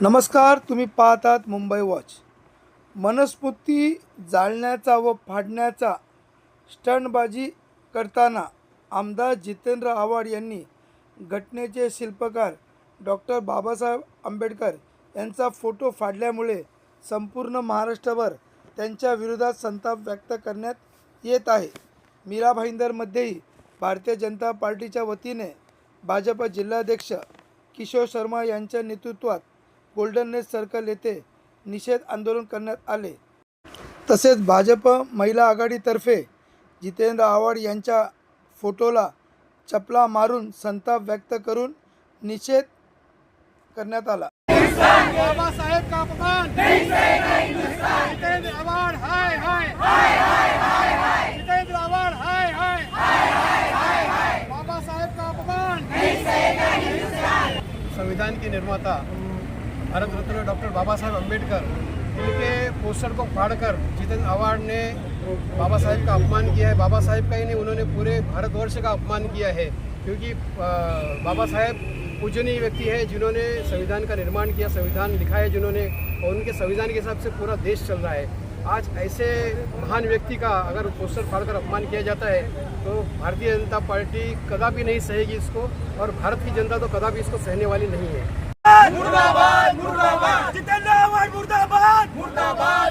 नमस्कार तुम्ही पाहतात मुंबई वॉच. मनस्फूर्ती जाळण्याचा व फाडण्याचा स्टंटबाजी करताना आमदार जितेंद्र आव्हाड यांनी घटनेचे शिल्पकार डॉक्टर बाबासाहेब आंबेडकर यांचा फोटो फाडल्यामुळे संपूर्ण महाराष्ट्रभर त्यांच्या विरोधात संताप व्यक्त करण्यात येत आहे. मीरा भाईंदरमध्येही भारतीय जनता पार्टीच्या वतीने भाजप जिल्हाध्यक्ष किशोर शर्मा यांच्या नेतृत्वात गोल्डन नेस सर्कल येथे निषेध आंदोलन करण्यात आले तसेच भाजप महिला आघाडीतर्फे जितेंद्र आव्हाड यांच्या फोटोला चपला मारून संताप व्यक्त करून निषेध करण्यात आला बाबासाहेब का अपमान जितेंद्र आव्हाड हाय हाय जितेंद्र आव्हाड हाय हाय बाबासाहेब का अपमान संविधान के निर्माता भारत रत्न डॉक्टर बाबा साहेब अंबेडकर इनके पोस्टर को फाड़कर जितेंद्र आव्हाड ने बाबा साहेब का अपमान किया है। बाबा साहेब का ही नहीं, उन्होंने पूरे भारतवर्ष का अपमान किया है, क्योंकि बाबा साहेब पूजनीय व्यक्ति है जिन्होंने संविधान का निर्माण किया, संविधान लिखा है जिन्होंने, और उनके संविधान के हिसाब से पूरा देश चल रहा है। आज ऐसे महान व्यक्ति का अगर पोस्टर फाड़कर अपमान किया जाता है तो भारतीय जनता पार्टी कदापि नहीं सहेगी इसको, और भारत की जनता तो कदापि इसको सहने वाली नहीं है। मुर्दाबाद मुर्दाबाद. जितेंद्र आव्हाड मुर्दाबाद. मुर्दाबाद.